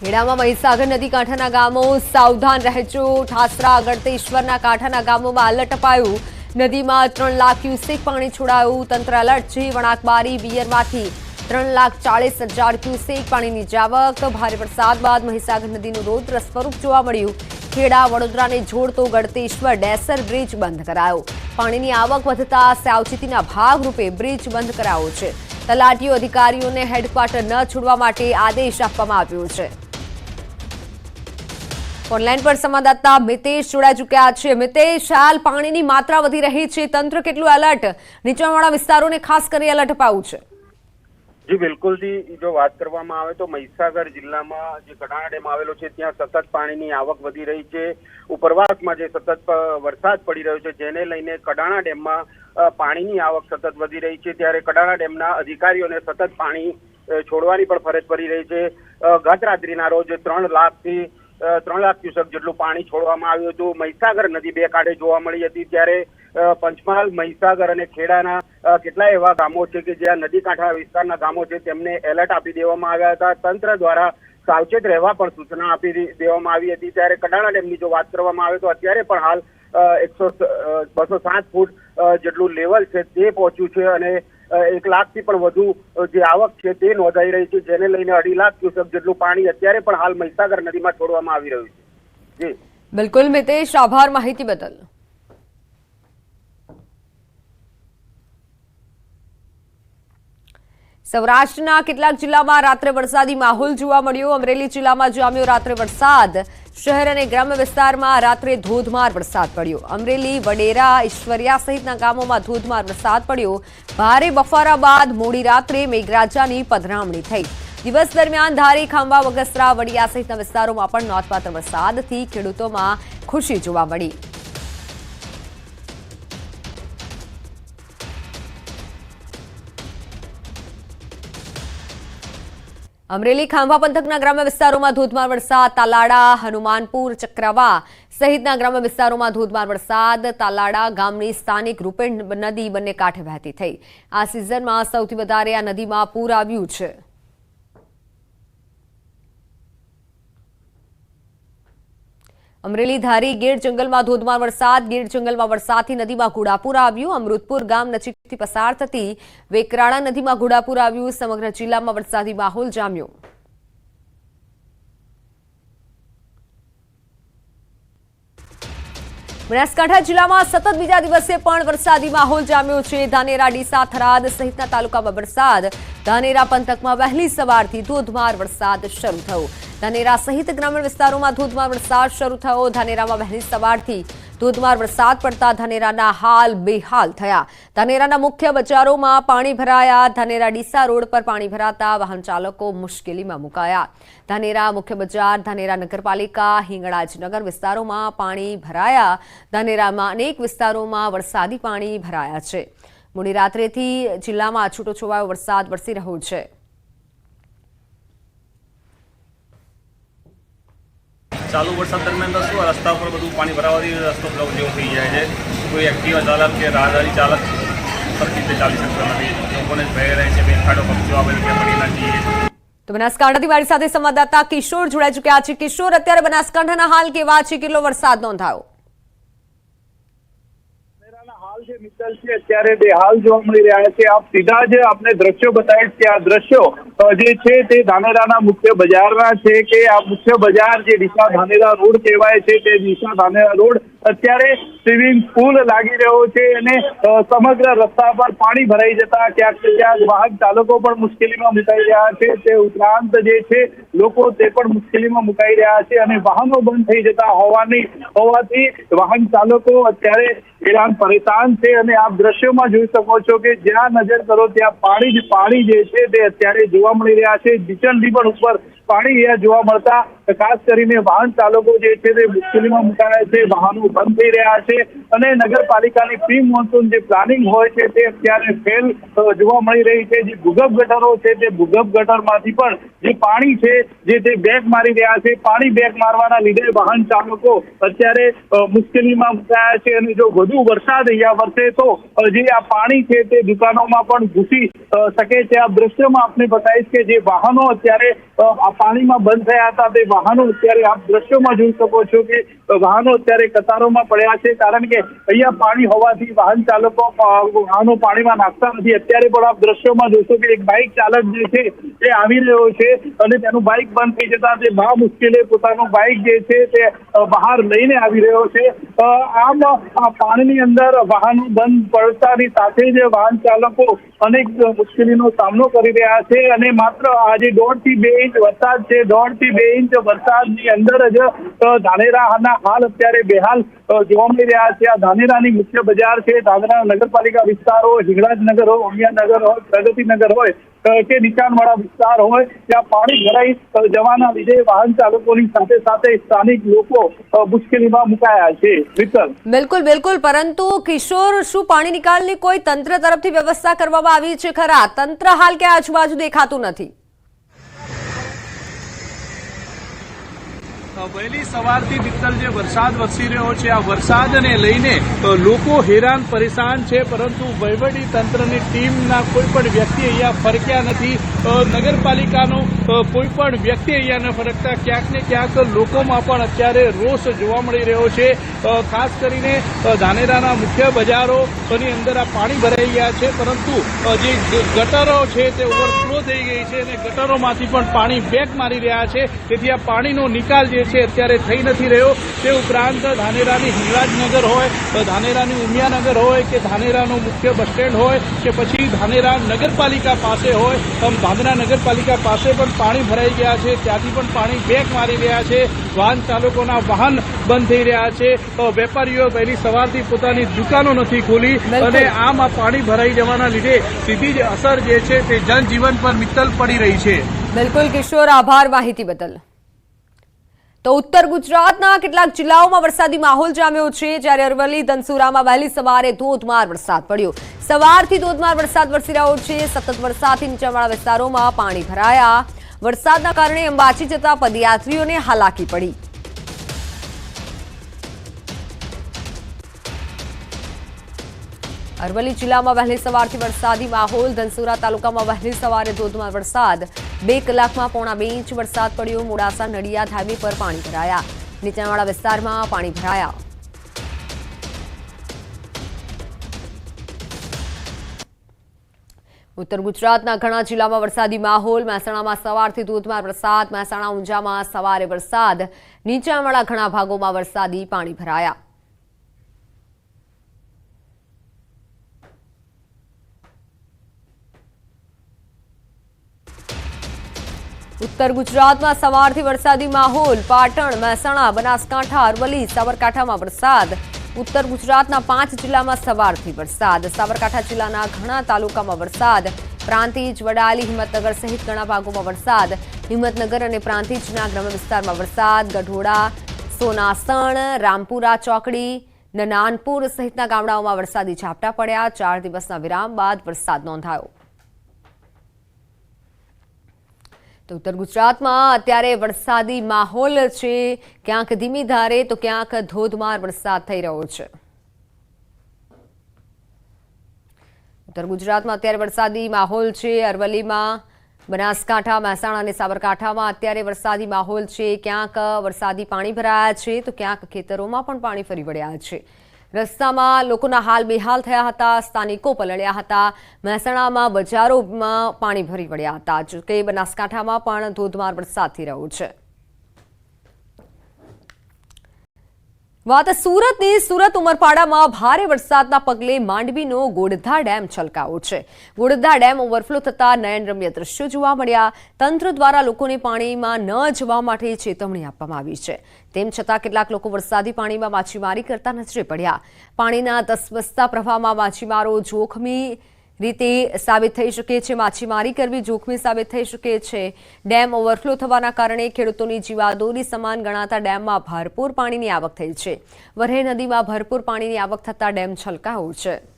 ખેડામાં મહીસાગર નદી કાંઠાના ગામો સાવધાન રહેજો. ઠાસરા, ગળતેશ્વરના કાંઠાના ગામોમાં અલર્ટ અપાયું. નદીમાં ત્રણ લાખ ક્યુસેક પાણી છોડાયું. તંત્ર અલર્ટ છે વણાકબારી બિયરમાંથી ત્રણ લાખ ચાળીસ હજાર ક્યુસેક પાણીની જાવક. ભારે વરસાદ બાદ મહીસાગર નદીનું રૌદ્ર સ્વરૂપ જોવા મળ્યું. ખેડા, વડોદરાને જોડતો ગળતેશ્વર ડેસર બ્રિજ બંધ કરાયો. પાણીની આવક વધતા સાવચેતીના ભાગરૂપે બ્રિજ બંધ કરાયો છે. તલાટીઓ અધિકારીઓને હેડક્વાર્ટર ન છોડવા માટે આદેશ આપવામાં આવ્યો છે. ઓનલાઈન પર સંવાદદાતા મિતેશ જોડાઈ ચુક્યા છે. મિતેશ, હાલ પાણીની માત્રા વધી રહી છે. તંત્ર કેટલું એલર્ટ નીચાણવાળા વિસ્તારોને ખાસ કરી એલર્ટ અપાવું છે? જી, બિલકુલ જી. જો વાત કરવામાં આવે તો મહીસાગર જિલ્લામાં જે કડાણા ડેમ આવેલો છે, ત્યાં સતત પાણીની આવક વધી રહી છે. ઉપરવાસમાં જે સતત વરસાદ પડી રહ્યો છે, જેને લઈને કડાણા ડેમમાં પાણીની આવક સતત વધી રહી છે. ત્યારે કડાણા ડેમના અધિકારીઓને સતત પાણી છોડવાની પણ ફરજ પડી રહી છે. ગત રાત્રિના રોજ ત્રણ લાખથી ત્રણ લાખ ક્યુસેક જેટલું પાણી છોડવામાં આવ્યું હતું. મહીસાગર નદી બે કાંઠે જોવા મળી હતી ત્યારે પંચમહાલ, મહીસાગર અને ખેડાના કેટલા એવા ગામો છે કે જ્યાં નદી કાંઠા વિસ્તારના ગામો છે તેમને એલર્ટ આપી દેવામાં આવ્યા હતા. તંત્ર દ્વારા સાવચેત રહેવા પણ સૂચના આપી દેવામાં આવી હતી. ત્યારે કડાણા ડેમની જો વાત કરવામાં આવે તો અત્યારે પણ હાલ એકસો બસો સાત ફૂટ જેટલું લેવલ છે તે પહોંચ્યું છે અને એક લાખથી પણ વધુ જે આવક છે તે નોંધાઈ રહી છે, જેને લઈને અઢી લાખ ક્યુસેક જેટલું પાણી અત્યારે પણ હાલ મહીસાગર નદીમાં છોડવામાં આવી રહ્યું છે. જી. બિલકુલ, મિતેશ, આભાર માહિતી બદલ. સૌરાષ્ટ્રના કેટલાક જિલ્લામાં રાત્રે વરસાદી માહોલ જોવા મળ્યો. અમરેલી જિલ્લામાં જામ્યો રાત્રે વરસાદ. શહેર અને ગ્રામ્ય વિસ્તારમાં રાત્રે ધોધમાર વરસાદ પડ્યો. અમરેલી, વડેરા, ઈશ્વરિયા સહિતના ગામોમાં ધોધમાર વરસાદ પડ્યો. ભારે બફારા બાદ મોડી રાત્રે મેઘરાજાની પધરામણી થઈ. દિવસ દરમિયાન ધારી, ખાંભા, વગસરા, વડિયા સહિતના વિસ્તારોમાં પણ નોંધપાત્ર વરસાદથી ખેડૂતોમાં ખુશી જોવા મળી. અમરેલી ખાંભા પંથકના ગ્રામ્ય વિસ્તારોમાં ધોધમાર વરસાદ તાલાડા હનુમાનપુર, ચક્રવા સહિતના ગ્રામ્ય વિસ્તારોમાં ધોધમાર વરસાદ તાલાડા ગામની સ્થાનિક રૂપેણ નદી બંને કાંઠે વહેતી થઈ. આ સિઝનમાં સૌથી વધારે આ નદીમાં પૂર આવ્યું છે. અમરેલી ધારી ગીર જંગલમાં ધોધમાર વરસાદ. ગીર જંગલમાં વરસાદથી નદીમાં ઘોડાપુર આવ્યું. અમૃતપુર ગામ નજીકથી પસાર થતી વેકરાળા નદીમાં ઘોડાપુર આવ્યું. સમગ્ર જિલ્લામાં વરસાદી માહોલ જામ્યો. બનાસકાંઠા જિલ્લામાં સતત બીજા દિવસે પણ વરસાદી માહોલ જામ્યો છે. ધાનેરા, ડીસા, થરાદ સહિતના તાલુકામાં વરસાદ. ધાનેરા પંથકમાં વહેલી સવારથી ધોધમાર વરસાદ શરૂ થયો. ધાનેરા સહિત ગ્રામીણ વિસ્તારોમાં ધોધમાર વરસાદ શરૂ થયો. ધાનેરામાં વહેલી સવારથી ધોધમાર વરસાદ પડતા ધાનેરાના હાલ બેહાલ થયા. ધાનેરાના મુખ્ય બજારોમાં પાણી ભરાયા. ધાનેરા ડીસા રોડ પર પાણી ભરાતા વાહન ચાલકો મુશ્કેલીમાં મુકાયા. ધાનેરા મુખ્ય બજાર, ધાનેરા નગરપાલિકા હિંગળાજનગર વિસ્તારોમાં પાણી ભરાયા. ધાનેરામાં અનેક વિસ્તારોમાં વરસાદી પાણી ભરાયા છે. મોડી રાત્રેથી જિલ્લામાં છૂટોછવાયો વરસાદ વરસી રહ્યો છે. ચાલુ વરસાદ દરમિયાન તો શું રસ્તા ઉપર બધું પાણી ભરાવાથી રસ્તો બ્લોક જેવો થઈ જાય છે. કોઈ એક્ટિવા ચાલક કે રાહદારી ચાલક સરખી રીતે ચાલી શકતો નથી. લોકોને ભય રહે છે ખાડો કબજો આવે કે પડી ના તો બનાસકાંઠાથી મારી સાથે સંવાદદાતા કિશોર જોડાઈ ચુક્યા છે. કિશોર, અત્યારે બનાસકાંઠાના હાલ કેવા છે? કેટલો વરસાદ નોંધાયો? મિત્તલ છે, અત્યારે બેહાલ જોવા મળી રહ્યા છે. આપ સીધા જ આપને દ્રશ્યો બતાવીશ કે આ દ્રશ્યો જે છે તે ધાનેરાના મુખ્ય બજારના છે કે આ મુખ્ય બજાર જે દિશા ધાનેરા રોડ કહેવાય છે, તે દિશા ધાનેરા રોડ અત્યારે સ્વિમિંગ પુલ લાગી રહ્યો છે અને સમગ્ર રસ્તા પર પાણી ભરાઈ જતા ક્યાંક ક્યાંક વાહન ચાલકો પણ મુશ્કેલીમાં મુકાઈ રહ્યા છે. તે ઉપરાંત જે છે, લોકો તે પણ મુશ્કેલીમાં મુકાઈ રહ્યા છે અને વાહનો બંધ થઈ જતા હોવાની, હોવાથી વાહન ચાલકો અત્યારે હેરાન પરેશાન છે અને આપ દ્રશ્યોમાં જોઈ શકો છો કે જ્યાં નજર કરો ત્યાં પાણી જ પાણી જે છે તે અત્યારે જોવા મળી રહ્યા છે. બીચનડી પણ ઉપર પાણી અહીંયા જોવા મળતા ખાસ કરીને વાહન ચાલકો જે છે તે મુશ્કેલીમાં મુકાયા છે, વાહનો બંધ થઈ રહ્યા છે અને નગરપાલિકાની પ્રી મોન્સૂન જે પ્લાનિંગ હોય છે તે અત્યારે ફેલ જોવા મળી રહી છે. જે ભૂગર્ભ ગટરો છે તે ભૂગર્ભ ગટરમાંથી પણ જે પાણી છે જે તે બેગ મારી રહ્યા છે, પાણી બેગ મારવાના લીધે વાહન ચાલકો અત્યારે મુશ્કેલીમાં મુકાયા છે અને જો વધુ વરસાદ અહીંયા વરસે તો જે આ પાણી છે તે દુકાનોમાં પણ ઘૂસી શકે છે. આ દ્રશ્યમાં આપને બતાવીશ કે જે વાહનો અત્યારે પાણીમાં બંધ થયા હતા, તે વાહનો અત્યારે આપ દ્રશ્યોમાં જોઈ શકો છો કે વાહનો અત્યારે કતારોમાં પડ્યા છે, કારણ કે અહીંયા પાણી હોવાથી વાહન ચાલકો વાહનો પાણીમાં નાખતા નથી. અત્યારે પણ આપ દ્રશ્યોમાં જોશો કે એક બાઇક ચાલક જે છે તે આવી રહ્યો છે અને તેનું બાઇક બંધ થઈ જતા તે મહા મુશ્કેલે પોતાનું બાઇક જે છે, તે બહાર લઈને આવી રહ્યો છે. આમ પાણીની અંદર વાહનો બંધ પડતાની સાથે જ વાહન ચાલકો અનેક મુશ્કેલીનો સામનો કરી રહ્યા છે અને માત્ર આજે દોઢથી બે ઇંચ વરસાદ છે. દોઢથી બે ઇંચ વરસાદની અંદર જ ધાનેરાના હાલ અત્યારે બેહાલ જોવા મળી રહ્યા છે. આ ધાનેરાની મુખ્ય બજાર છે. ધાનેરા નગરપાલિકા વિસ્તાર હિંગળાજનગર હોય ઉમિયાનગર હોય પ્રગતિનગર હોય કે નીચાણવાળા વિસ્તાર હોય, ત્યાં પાણી ભરાઈ જવાના લીધે વાહન ચાલકોની સાથે સાથે સ્થાનિક લોકો મુશ્કેલીમાં મુકાયા છે. વિકલ્પ બિલકુલ બિલકુલ. પરંતુ કિશોર, શું પાણી નિકાલની કોઈ તંત્ર તરફથી વ્યવસ્થા કરવામાં આવી છે ખરા? તંત્ર હાલ કે આજુબાજુ દેખાતું નથી. વહેલી સવારથી મિત્તલ જે વરસાદ વરસી રહ્યો છે, આ વરસાદને લઈને લોકો હેરાન પરેશાન છે, પરંતુ વહીવટી તંત્રની ટીમના કોઈ પણ વ્યક્તિ અહીંયા ફરક્યા નથી. નગરપાલિકાનો કોઈ પણ વ્યક્તિ અહીંયા ન ફરકતા. ક્યાંક ને ક્યાંક લોકોમાં પણ અત્યારે રોષ જોવા મળી રહ્યો છે. ખાસ કરીને ધાનેરાના મુખ્ય બજારોની અંદર આ પાણી ભરાઈ ગયા છે, પરંતુ જે ગટરો છે તે ઓવરફ્લો થઈ ગઈ છે અને ગટરોમાંથી પણ પાણી બેક મારી રહ્યા છે. તેથી આ પાણીનો નિકાલ જે છે અત્યારે થઈ નથી રહ્યો. તે ઉપરાંત ધાનેરાની હિંગળાજનગર હોય ધાનેરાની ઉમિયાનગર હોય કે ધાનેરાનું મુખ્ય બસ સ્ટેન્ડ હોય કે પછી ધાનેરા નગરપાલિકા પાસે હોય ધાનેરા નગરપાલિકા પાસે પણ પાણી ભરાઈ ગયા છે. ત્યાંથી પણ પાણી બેક મારી રહ્યા છે. વાહન ચાલકોના વાહન બંધ થઈ રહ્યા છે. તો વેપારીઓ પહેલી સવારથી પોતાની દુકાનો નથી ખોલી અને આમ આ પાણી ભરાઈ જવાના લીધે સીધી જ અસર જે છે તે જનજીવન પર મિત્તલ પડી રહી છે. બિલકુલ કિશોર આભાર માહિતી બદલ. તો ઉત્તર ગુજરાતના કેટલાક જિલ્લાઓમાં વરસાદી માહોલ જામ્યો છે. જ્યારે અરવલ્લી, ધનસુરામાં વહેલી સવારે ધોધમાર વરસાદ પડ્યો. સવારથી ધોધમાર વરસાદ વરસી રહ્યો છે. સતત વરસાદથી નીચાણવાળા વિસ્તારોમાં પાણી ભરાયા. વરસાદના કારણે અંબાજી જતા પદયાત્રીઓને હાલાકી પડી. અરવલ્લી જિલ્લામાં વહેલી સવારથી વરસાદી માહોલ. ધનસુરા તાલુકામાં વહેલી સવારે ધોધમાર વરસાદ. બે કલાકમાં પોણા બે ઇંચ વરસાદ પડ્યો. મોડાસા, નડિયાદ હાઈવે પર પાણી ભરાયા. નીચાણવાળા વિસ્તારમાં પાણી ભરાયા. ઉત્તર ગુજરાતના ઘણા જિલ્લામાં વરસાદી માહોલ. મહેસાણામાં સવારથી ધોધમાર વરસાદ. મહેસાણા, ઊંઝામાં સવારે વરસાદ. નીચાણવાળા ઘણા ભાગોમાં વરસાદી પાણી ભરાયા. ઉત્તર ગુજરાતમાં સવારથી વરસાદી માહોલ. પાટણ, મહેસાણા, બનાસકાંઠા, અરવલ્લી, સાબરકાંઠામાં વરસાદ. ઉત્તર ગુજરાતના પાંચ જિલ્લામાં સવારથી વરસાદ. સાબરકાંઠા જિલ્લાના ઘણા તાલુકામાં વરસાદ. પ્રાંતિજ, વડાલી, હિંમતનગર સહિત ઘણા ભાગોમાં વરસાદ. હિંમતનગર અને પ્રાંતિજના ગ્રામ્ય વિસ્તારમાં વરસાદ. ગઢોડા, સોનાસણ, રામપુરા ચોકડી, નનાનપુર સહિતના ગામડાઓમાં વરસાદી ઝાપટા પડ્યા. ચાર દિવસના વિરામ બાદ વરસાદ નોંધાયો. તો ઉત્તર ગુજરાતમાં અત્યારે વરસાદી માહોલ છે. ક્યાંક ધીમી ધારે તો ક્યાંક ધોધમાર વરસાદ થઈ રહ્યો છે. ઉત્તર ગુજરાતમાં અત્યારે વરસાદી માહોલ છે. અરવલ્લીમાં, બનાસકાંઠા, મહેસાણા અને સાબરકાંઠામાં અત્યારે વરસાદી માહોલ છે. ક્યાંક વરસાદી પાણી ભરાયા છે તો ક્યાંક ખેતરોમાં પણ પાણી ફરી વળ્યા છે. રસ્તામાં લોકોના હાલ બેહાલ થયા હતા, સ્થાનિકો પલળ્યા હતા. મહેસાણામાં બજારોમાં પાણી ભરી વળ્યા હતા. જોકે બનાસકાંઠામાં પણ ધોધમાર વરસાદ થઈ રહ્યો છે. વાત સુરતની, સુરત ઉમરપાડામાં ભારે વરસાદના પગલે માંડવીનો ગોડધા ડેમ છલકાવો છે. ગોડધા ડેમ ઓવરફ્લો થતા નયનરમ્ય દ્રશ્યો જોવા મળ્યા. તંત્ર દ્વારા લોકોને પાણીમાં ન જવા માટે ચેતવણી આપવામાં આવી છે. તેમ છતાં કેટલાક લોકો વરસાદી પાણીમાં માછીમારી કરતા નજરે પડ્યા. પાણીના ધસમસતા પ્રવાહમાં માછીમારો જોખમી રીતે સાબિત થઈ શકે છે, માછીમારી કરવી જોખમી સાબિત થઈ શકે છે. ડેમ ઓવરફ્લો થવાના કારણે ખેડૂતોની જીવાદોરી સમાન ગણાતા ડેમમાં ભરપૂર પાણીની આવક થઈ છે. વરહે નદીમાં ભરપૂર પાણીની આવક થતાં ડેમ છલકાયો છે.